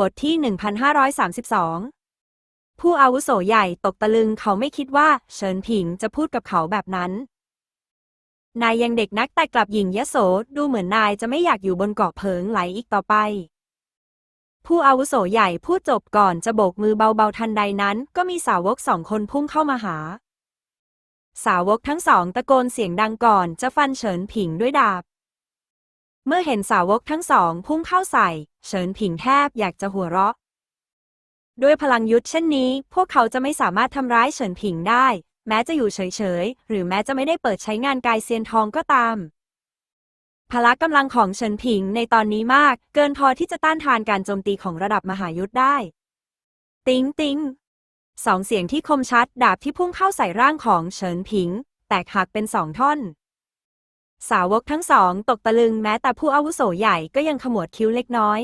บทที่ 1532 ผู้อาวุโสใหญ่ตกตะลึงเขาไม่คิดว่าเฉินผิงจะพูดกับเขาแบบนั้น นายยังเด็กนักแต่กลับหญิงยโสดูเหมือนนายจะไม่อยากอยู่บนเกาะเพิงไหลอีกต่อไป ผู้อาวุโสใหญ่พูดจบก่อนจะโบกมือเบาๆทันใดนั้น ก็มีสาวกสองคนพุ่งเข้ามาหา สาวกทั้งสองตะโกนเสียงดังก่อนจะฟันเฉินผิงด้วยดาบ เมื่อเห็นสาวกทั้งสองพุ่งเข้าใส่ เฉินผิงแทบอยากจะหัวเราะ ด้วยพลังยุทธเช่นนี้ พวกเขาจะไม่สามารถทำร้ายเฉินผิงได้ แม้จะอยู่เฉยๆ หรือแม้จะไม่ได้เปิดใช้งานกายเซียนทองก็ตาม พละกำลังของเฉินผิงในตอนนี้มาก เกินพอที่จะต้านทานการโจมตีของระดับมหายุทธได้ ติ๊งติ๊งสองเสียงที่คมชัดดาบที่พุ่งเข้าใส่ร่างของเฉินผิง แตกหักเป็นสองท่อน สาวกทั้งสองตกตะลึงแม้แต่ผู้อาวุโสใหญ่ก็ยังขมวดคิ้วเล็กน้อย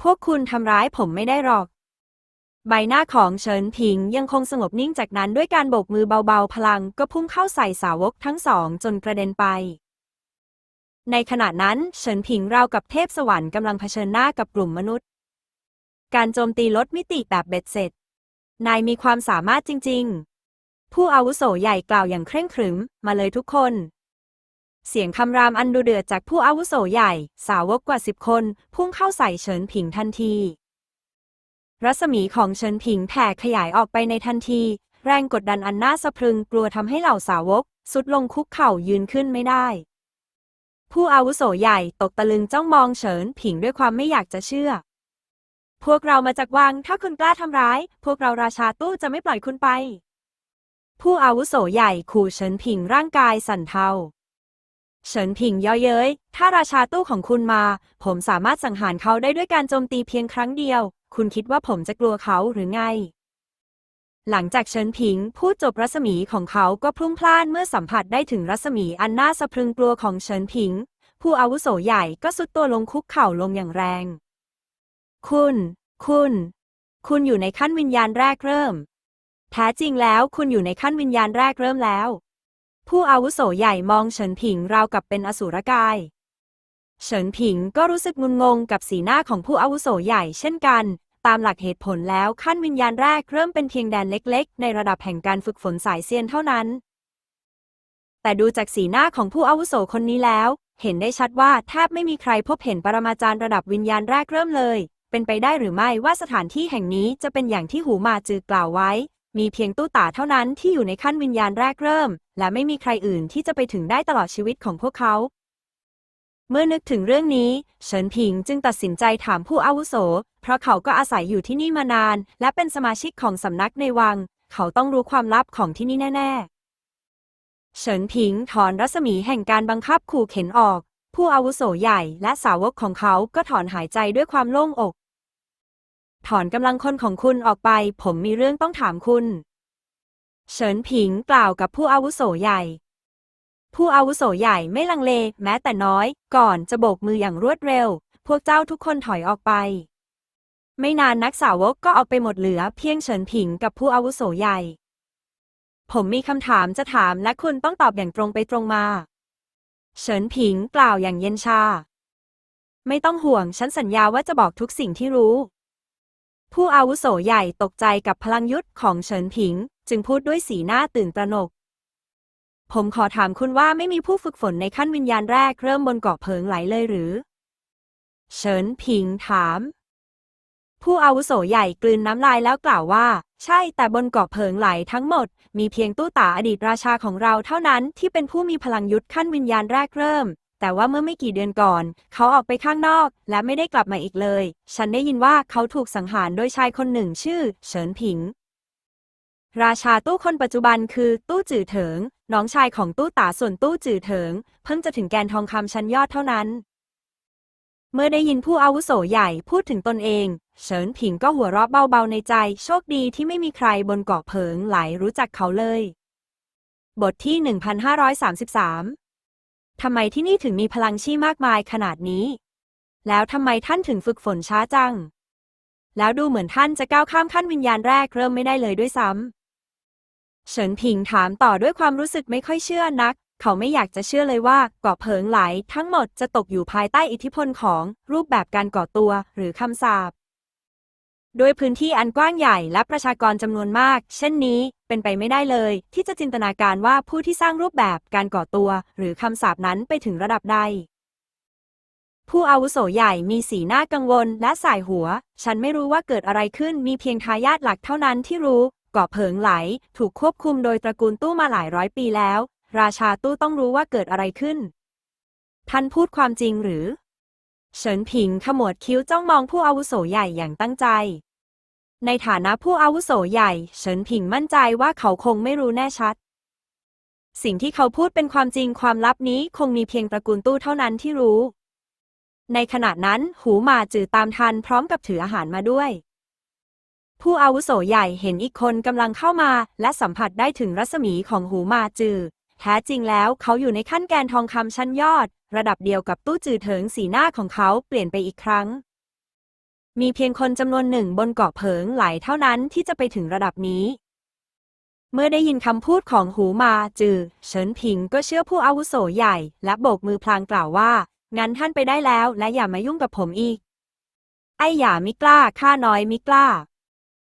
พวกคุณทำร้ายผมไม่ได้หรอก ใบหน้าของเฉินผิงยังคงสงบนิ่งจากนั้นด้วยการโบกมือเบาๆ พลังก็พุ่งเข้าใส่สาวกทั้งสองจนกระเด็นไป ในขณะนั้นเฉินผิงราวกับเทพสวรรค์กำลังเผชิญหน้ากับกลุ่มมนุษย์ การโจมตีลดมิติแบบเบ็ดเสร็จ นายมีความสามารถจริง ๆ ผู้อาวุโสใหญ่กล่าวอย่างเคร่งครึม มาเลยทุกคน เสียงคำรามอันดุเดือดจากผู้อาวุโสใหญ่ สาวกกว่าสิบคน พุ่งเข้าใส่เฉินผิงทันที รัศมีของเฉินผิงแผ่ขยายออกไปในทันที แรงกดดันอันน่าสะพรึงกลัวทำให้เหล่าสาวก สุดลงคุกเข่ายืนขึ้นไม่ได้ ผู้อาวุโสใหญ่ตกตะลึงจ้องมองเฉินผิงด้วยความไม่อยากจะเชื่อ พวกเรามาจากวังถ้าคุณกล้าทำร้าย พวกเราราชาตู้จะไม่ปล่อยคุณไป ผู้อาวุโสใหญ่ขู่เฉินผิงร่างกายสั่นเทา เฉินผิงย่อเย้ย ถ้าราชาตู้ของคุณมา ผมสามารถสังหารเขาได้ด้วยการโจมตีเพียงครั้งเดียว คุณคิดว่าผมจะกลัวเขาหรือไง หลังจากเฉินผิงพูดจบรัศมีของเขาก็พลุ่งพล่านเมื่อสัมผัสได้ถึงรัศมีอันน่าสะพรึงกลัวของเฉินผิง ผู้อาวุโสใหญ่ก็สุดตัวลงคุกเข่าลงอย่างแรง คุณ คุณ คุณอยู่ในขั้นวิญญาณแรกเริ่ม แท้จริงแล้วคุณอยู่ในขั้นวิญญาณแรกเริ่มแล้ว ผู้อาวุโสใหญ่มองเฉินผิงราวกับเป็นอสูรกาย เฉินผิงก็รู้สึกงุนงงกับสีหน้าของผู้อาวุโสใหญ่เช่นกัน ตามหลักเหตุผลแล้วขั้นวิญญาณแรกเริ่มเป็นเพียงแดนเล็กๆ ในระดับแห่งการฝึกฝนสายเซียนเท่านั้น แต่ดูจากสีหน้าของผู้อาวุโสคนนี้แล้ว เห็นได้ชัดว่าแทบไม่มีใครพบเห็นปรมาจารย์ระดับวิญญาณแรกเริ่มเลย เป็นไปได้หรือไม่ว่าสถานที่แห่งนี้จะเป็นอย่างที่หูมาจือกล่าวไว้ มีเพียงตู้ตาเท่านั้นที่อยู่ในขั้นวิญญาณแรกเริ่ม และไม่มีใครอื่นที่จะไปถึงได้ตลอดชีวิตของพวกเขา เมื่อนึกถึงเรื่องนี้ เฉินผิงจึงตัดสินใจถามผู้อาวุโส เพราะเขาก็อาศัยอยู่ที่นี่มานาน และเป็นสมาชิกของสำนักในวัง เขาต้องรู้ความลับของที่นี่แน่ ๆ เฉินผิงถอนรัศมีแห่งการบังคับขู่เข็นออก ผู้อาวุโสใหญ่และสาวกของเขาก็ถอนหายใจด้วยความโล่งอก ถอนกำลังคนของคุณออกไป ผมมีเรื่องต้องถามคุณ เฉินผิงกล่าวกับผู้อาวุโสใหญ่ ผู้อาวุโสใหญ่ไม่ลังเล แม้แต่น้อย ก่อนจะโบกมืออย่างรวดเร็ว พวกเจ้าทุกคนถอยออกไป ไม่นานนักสาวกก็ออกไปหมดเหลือเพียงเฉินผิงกับผู้อาวุโสใหญ่ ผมมีคำถามจะถามและคุณต้องตอบอย่างตรงไปตรงมา เฉินผิงกล่าวอย่างเย็นชา ไม่ต้องห่วงฉันสัญญาว่าจะบอกทุกสิ่งที่รู้ ผู้อาวุโสใหญ่ตกใจกับพลังยุทธของเฉินผิง จึงพูดด้วยสีหน้าตื่นตระหนก ผมขอถามคุณว่าไม่มีผู้ฝึกฝนในขั้นวิญญาณแรกเริ่มบนเกาะเพิงไหลเลยหรือ เฉินผิงถาม ผู้อาวุโสใหญ่กลืนน้ำลายแล้วกล่าวว่า ใช่แต่บนเกาะเพิงไหลทั้งหมด มีเพียงตู้ตาอดีตราชาของเราเท่านั้นที่เป็นผู้มีพลังยุทธขั้นวิญญาณแรกเริ่ม แต่ว่าเมื่อไม่กี่เดือนก่อน เขาออกไปข้างนอก และไม่ได้กลับมาอีกเลย ฉันได้ยินว่าเขาถูกสังหารโดยชายคนหนึ่งชื่อ เฉินผิง ราชาตู้คนปัจจุบันคือตู้จื่อเถิง น้องชายของตู้ตาส่วนตู้จื่อเถิง เพิ่งจะถึงแกนทองคำชั้นยอดเท่านั้น เมื่อได้ยินผู้อาวุโสใหญ่พูดถึงตนเอง เฉินผิงก็หัวเราะเบาๆในใจ โชคดีที่ไม่มีใครบนเกาะเพิงไหลรู้จักเขาเลย บทที่ 1533 ทำไมที่นี่ถึงมีพลังชี่มากมายขนาดนี้ แล้วทำไมท่านถึงฝึกฝนช้าจัง แล้วดูเหมือนท่านจะก้าวข้ามขั้นวิญญาณแรกเริ่มไม่ได้เลยด้วยซ้ำ เฉินผิงถามต่อด้วยความรู้สึกไม่ค่อยเชื่อนัก เขาไม่อยากจะเชื่อเลยว่าเกาะเพิงไหล ทั้งหมดจะตกอยู่ภายใต้อิทธิพลของรูปแบบการก่อตัวหรือคำสาป ด้วยพื้นที่อันกว้างใหญ่และประชากรจำนวนมาก เช่นนี้ เป็นไปไม่ได้เลย ที่จะจินตนาการว่าผู้ที่สร้างรูปแบบการก่อตัว หรือคำสาปนั้นไปถึงระดับใด ผู้อาวุโสใหญ่มีสีหน้ากังวลและสายหัว ฉันไม่รู้ว่าเกิดอะไรขึ้นมีเพียงทายาทหลักเท่านั้นที่รู้เกาะเผิงไหล ถูกควบคุมโดยตระกูลตู้มาหลายร้อยปีแล้ว ราชาตู้ต้องรู้ว่าเกิดอะไรขึ้น ท่านพูดความจริงหรือ เฉินผิงขมวดคิ้วจ้องมองผู้อาวุโสใหญ่อย่างตั้งใจ ในฐานะผู้อาวุโสใหญ่ เฉินผิงมั่นใจว่าเขาคงไม่รู้แน่ชัด สิ่งที่เขาพูดเป็นความจริงความลับนี้คงมีเพียงตระกูลตู้เท่านั้นที่รู้ ในขณะนั้นหูหมาจือตามทันพร้อมกับถืออาหารมาด้วย ผู้อาวุโสใหญ่เห็นอีกคนกำลังเข้ามา และสัมผัสได้ถึงรัศมีของหูหมาจือ แท้จริงแล้วเขาอยู่ในขั้นแกนทองคำชั้นยอด ระดับเดียวกับตู้จือเถิงสีหน้าของเขาเปลี่ยนไปอีกครั้ง มีเพียงคนจำนวนหนึ่งบนเกาะเผิงไหลเท่านั้นที่จะไปถึงระดับนี้ เมื่อได้ยินคำพูดของหูมาจือ เฉินผิงก็เชื่อผู้อาวุโสใหญ่ และโบกมือพลางกล่าวว่า งั้นท่านไปได้แล้วและอย่ามายุ่งกับผมอีก ไอ้หย่ามิกล้าข้าน้อยมิกล้า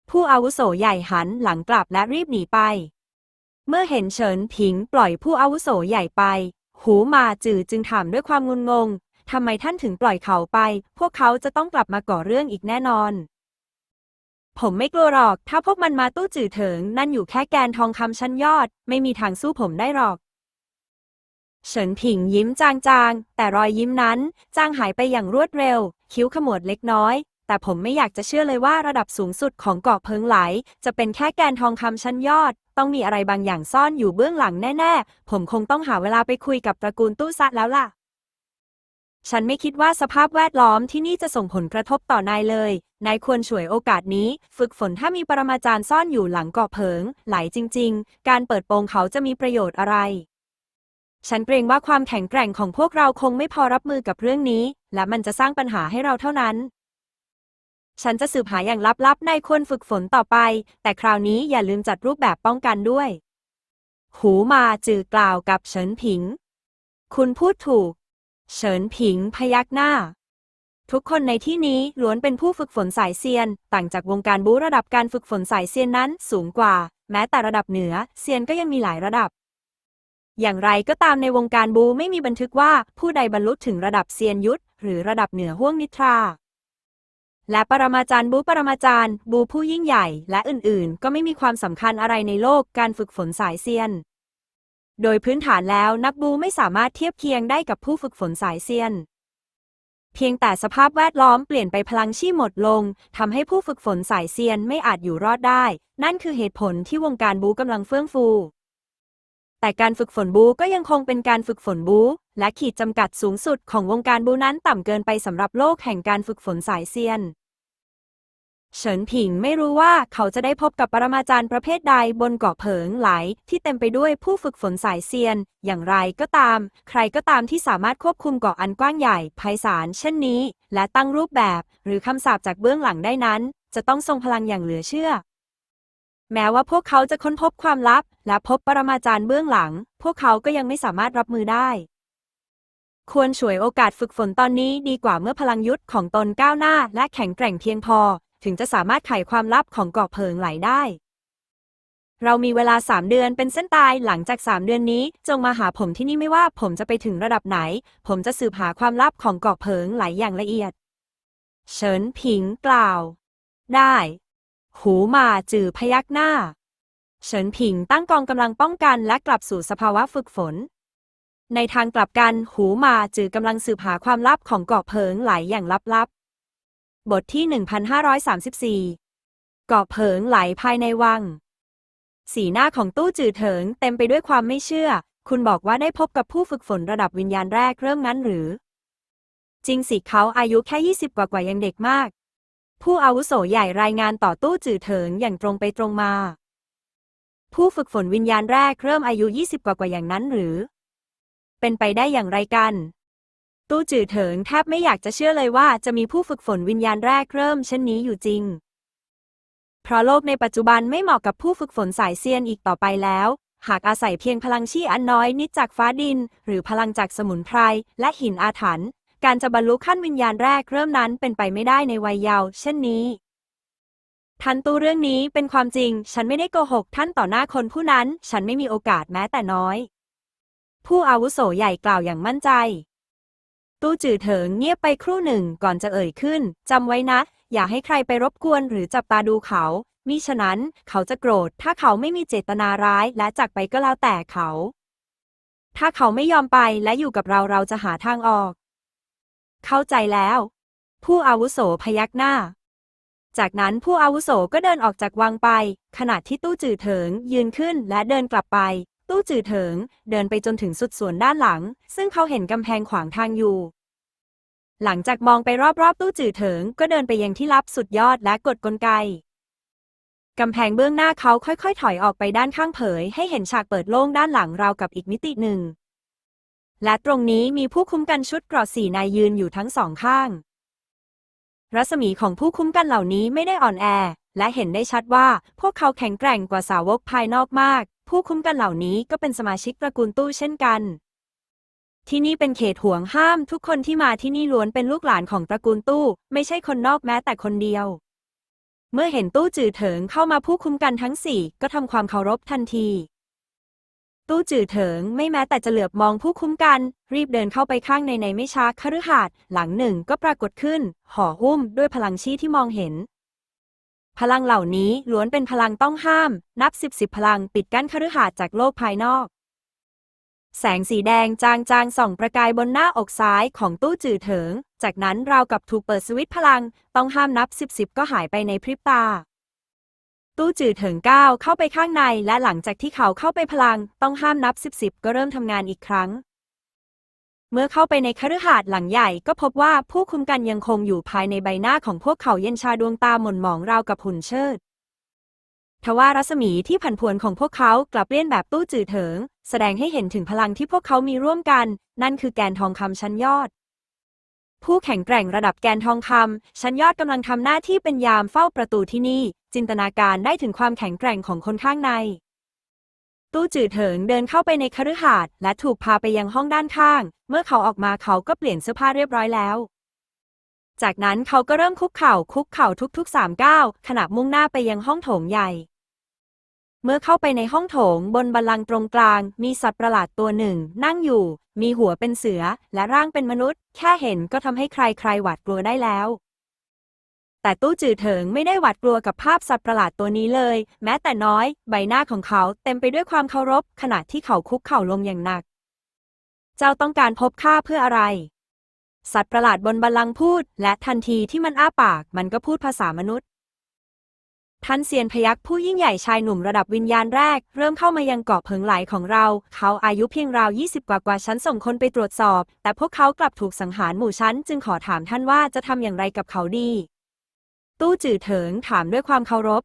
ผู้อาวุโสใหญ่หันหลังกลับและรีบหนีไป เมื่อเห็นเฉินผิงปล่อยผู้อาวุโสใหญ่ไป หูมาจือจึงถามด้วยความงุนงง ทำไมท่านถึงปล่อยเขาไป พวกเขาจะต้องกลับมาก่อเรื่องอีกแน่นอน ผมไม่กลัวหรอก ถ้าพวกมันมาตู้จื่อเถิง นั่นอยู่แค่แกนทองคำชั้นยอด ไม่มีทางสู้ผมได้หรอก เฉินผิงยิ้มจางๆ แต่รอยยิ้มนั้น จางหายไปอย่างรวดเร็ว คิ้วขมวดเล็กน้อยแต่ผมไม่อยากจะเชื่อเลยว่าระดับสูงสุดของเกาะเพิงไหล จะเป็นแค่แกนทองคำชั้นยอด ต้องมีอะไรบางอย่างซ่อนอยู่เบื้องหลังแน่ๆ ผมคงต้องหาเวลาไปคุยกับตระกูลตู้ซะแล้วล่ะ ฉันไม่คิดว่าสภาพแวดล้อมที่นี่จะส่งผลกระทบต่อนายเลย นายควรฉวยโอกาสนี้ ฝึกฝนถ้ามีปรมาจารย์ซ่อนอยู่หลังเกาะเผิงไหลจริง ๆ การเปิดโปงเขาจะมีประโยชน์อะไร ฉันเกรงว่าความแข็งแกร่งของพวกเราคงไม่พอรับมือกับเรื่องนี้ และมันจะสร้างปัญหาให้เราเท่านั้น ฉันจะสืบหาอย่างลับๆนายควรฝึกฝนต่อไป แต่คราวนี้อย่าลืมจัดรูปแบบป้องกันด้วย หูมาจือกล่าวกับเฉินผิง คุณพูดถูก เฉินผิงพยักหน้า ทุกคนในที่นี้ล้วนเป็นผู้ฝึกฝนสายเซียน ต่างจากวงการบูระดับการฝึกฝนสายเซียนนั้นสูงกว่า แม้แต่ระดับเหนือเซียนก็ยังมีหลายระดับอย่างไรก็ตามในวงการบูไม่มีบันทึกว่าผู้ใดบรรลุถึงระดับเซียนยุทธหรือระดับเหนือห้วงนิทรา และปรมาจารย์บูปรมาจารย์ บูผู้ยิ่งใหญ่ และอื่นๆ ก็ไม่มีความสำคัญอะไรในโลกการฝึกฝนสายเซียน โดยพื้นฐานแล้วนักบูไม่สามารถเทียบเคียงได้กับผู้ฝึกฝนสายเซียน เพียงแต่สภาพแวดล้อมเปลี่ยนไปพลังชีพหมดลงทำให้ผู้ฝึกฝนสายเซียนไม่อาจอยู่รอดได้ นั่นคือเหตุผลที่วงการบูกำลังเฟื่องฟูแต่การฝึกฝนบูก็ยังคงเป็นการฝึกฝนบูและขีดจำกัดสูงสุดของวงการบูนั้นต่ำเกินไปสำหรับโลกแห่งการฝึกฝนสายเซียน เฉินผิงไม่รู้ว่าเขาจะได้พบกับปรมาจารย์ประเภทใดบนเกาะเผิงไหลที่เต็มไปด้วยผู้ฝึกฝนสายเซียน อย่างไรก็ตาม ใครก็ตามที่สามารถควบคุมเกาะอันกว้างใหญ่ไพศาลเช่นนี้ และตั้งรูปแบบ หรือคำสาปจากเบื้องหลังได้นั้น จะต้องทรงพลังอย่างเหลือเชื่อ แม้ว่าพวกเขาจะค้นพบความลับ และพบปรมาจารย์เบื้องหลัง พวกเขาก็ยังไม่สามารถรับมือได้ควรฉวยโอกาสฝึกฝนตอนนี้ดีกว่าเมื่อพลังยุทธ์ของตนก้าวหน้าและแข็งแกร่งเพียงพอ ถึงจะสามารถไขความลับของเกาะเพิงไหลได้ เรามีเวลาสามเดือนเป็นเส้นตายหลังจากสามเดือนนี้ จงมาหาผมที่นี่ไม่ว่าผมจะไปถึงระดับไหน ผมจะสืบหาความลับของเกาะเพิงไหลอย่างละเอียด เฉินผิงกล่าว ได้ หูมาจือพยักหน้า เฉินผิงตั้งกองกำลังป้องกันและกลับสู่สภาวะฝึกฝนในทางกลับกัน หูมาจือกำลังสืบหาความลับของเกาะเพิงไหลอย่างลับๆ บทที่ 1534 เกาะเพิงไหลภายในวัง สีหน้าของตู้จือเถิงเต็มไปด้วยความไม่เชื่อ คุณบอกว่าได้พบกับผู้ฝึกฝนระดับวิญญาณแรกเริ่มนั้นหรือ จริงสิเขาอายุแค่ 20 กว่ากว่ายังเด็กมาก ผู้อาวุโสใหญ่รายงานต่อตู้จือเถิงอย่างตรงไปตรงมา ผู้ฝึกฝนวิญญาณแรกเริ่มอายุ 20 กว่ากว่าอย่างนั้นหรือ เป็นไปได้อย่างไรกัน ตู้จือเถิงแทบไม่อยากจะเชื่อเลยว่าจะมีผู้ฝึกฝนวิญญาณแรกเริ่มเช่นนี้อยู่จริง เพราะโลกในปัจจุบันไม่เหมาะกับผู้ฝึกฝนสายเซียนอีกต่อไปแล้ว หากอาศัยเพียงพลังชี่อันน้อยนิดจากฟ้าดิน หรือพลังจากสมุนไพรและหินอาถรรพ์การจะบรรลุขั้นวิญญาณแรกเริ่มนั้นเป็นไปไม่ได้ในวัยเยาว์เช่นนี้ท่านตู้เรื่องนี้เป็นความจริง ฉันไม่ได้โกหกท่านต่อหน้าคนผู้นั้น ฉันไม่มีโอกาสแม้แต่น้อย ผู้อาวุโสใหญ่กล่าวอย่างมั่นใจ ตู้จือเถิงเงียบไปครู่หนึ่งก่อนจะเอ่ยขึ้น จำไว้นะ อย่าให้ใครไปรบกวนหรือจับตาดูเขา มิฉะนั้นเขาจะโกรธ ถ้าเขาไม่มีเจตนาร้ายและจากไปก็แล้วแต่เขา ถ้าเขาไม่ยอมไปและอยู่กับเราเราจะหาทางออก เข้าใจแล้ว ผู้อาวุโสพยักหน้า จากนั้นผู้อาวุโสก็เดินออกจากวังไป ขณะที่ตู้จือเถิงยืนขึ้นและเดินกลับไป ตู้จือเถิง เดินไปจนถึงสุดสวนด้านหลัง ซึ่งเขาเห็นกำแพงขวางทางอยู่ หลังจากมองไปรอบๆ ตู้จือเถิง ก็เดินไปยังที่ลับสุดยอดและกดกลไกกำแพงเบื้องหน้าเขาค่อยๆ ถอยออกไปด้านข้างเผย ให้เห็นฉากเปิดโล่งด้านหลังราวกับอีกมิติหนึ่ง และตรงนี้มีผู้คุ้มกันชุดเกราะสีนายยืนอยู่ทั้งสองข้าง รัศมีของผู้คุ้มกันเหล่านี้ไม่ได้อ่อนแอ และเห็นได้ชัดว่าพวกเขาแข็งแกร่งกว่าสาวกภายนอกมาก ผู้คุ้มกันเหล่านี้ก็เป็นสมาชิกตระกูลตู้เช่นกัน ที่นี่เป็นเขตห่วงห้ามทุกคนที่มาที่นี่ล้วนเป็นลูกหลานของตระกูลตู้ ไม่ใช่คนนอกแม้แต่คนเดียว เมื่อเห็นตู้จือเถิงเข้ามาผู้คุ้มกันทั้งสี่ก็ทำความเคารพทันที ตู้จือเถิงไม่แม้แต่จะเหลือบมองผู้คุ้มกัน รีบเดินเข้าไปข้างในในไม่ช้าคฤหาสน์หลังหนึ่งก็ปรากฏขึ้น ห่อหุ้มด้วยพลังชี้ที่มองเห็น พลังเหล่านี้ล้วนเป็นพลังต้องห้าม นับสิบสิบพลังปิดกั้นคฤหาสน์จากโลกภายนอก แสงสีแดงจางๆส่องประกายบนหน้าอกซ้ายของตู้จือเถิง จากนั้นราวกับถูกเปิดสวิตช์พลัง ต้องห้ามนับสิบสิบก็หายไปในพริบตาตู้จือเถิงก้าวเข้าไปข้างในและหลังจากที่เขาเข้าไปพลัง ต้องห้ามนับสิบสิบก็เริ่มทำงานอีกครั้ง เมื่อเข้าไปในคฤหาสน์หลังใหญ่ก็พบว่าผู้คุมกันยังคงอยู่ภายในใบหน้าของพวกเขาเย็นชาดวงตาหม่นหมองราวกับหุ่นเชิด ทว่ารัศมีที่ผันผวนของพวกเขากลับเลี่ยนแบบตู้จือเถิง แสดงให้เห็นถึงพลังที่พวกเขามีร่วมกัน นั่นคือแกนทองคำชั้นยอด ผู้แข็งแกร่งระดับแกนทองคำชั้นยอดกำลังทำหน้าที่เป็นยามเฝ้าประตูที่นี่ จินตนาการได้ถึงความแข็งแกร่งของคนข้างใน ตู้จือเถิงเดินเข้าไปในคฤหาสน์และถูกพาไปยังห้องด้านข้าง เมื่อเขาออกมาเขาก็เปลี่ยนเสื้อผ้าเรียบร้อยแล้ว จากนั้นเขาก็เริ่มคุกเข่าคุกเข่าทุกๆสามก้าวขณะมุ่งหน้าไปยังห้องโถงใหญ่ เมื่อเข้าไปในห้องโถงบนบัลลังก์ตรงกลาง มีสัตว์ประหลาดตัวหนึ่ง นั่งอยู่ มีหัวเป็นเสือและร่างเป็นมนุษย์ แค่เห็นก็ทำให้ใครๆหวาดกลัวได้แล้ว แต่ตู้จือเถิงไม่ได้หวาดกลัวกับภาพสัตว์ประหลาดตัวนี้เลย แม้แต่น้อย ใบหน้าของเขาเต็มไปด้วยความเคารพ ขณะที่เขาคุกเข่าลงอย่างหนัก เจ้าต้องการพบข้าเพื่ออะไร สัตว์ประหลาดบนบัลลังก์พูด และทันทีที่มันอ้าปาก มันก็พูดภาษามนุษย์ท่านเซียนพยักผู้ยิ่งใหญ่ชายหนุ่มระดับวิญญาณแรก เริ่มเข้ามายังเกาะเพิงไหลของเรา เขาอายุเพียงราว 20 กว่ากว่าฉันส่งคนไปตรวจสอบ แต่พวกเขากลับถูกสังหารหมู่ชั้น จึงขอถามท่านว่าจะทำอย่างไรกับเขาดี ตู้จือเถิงถามด้วยความเคารพ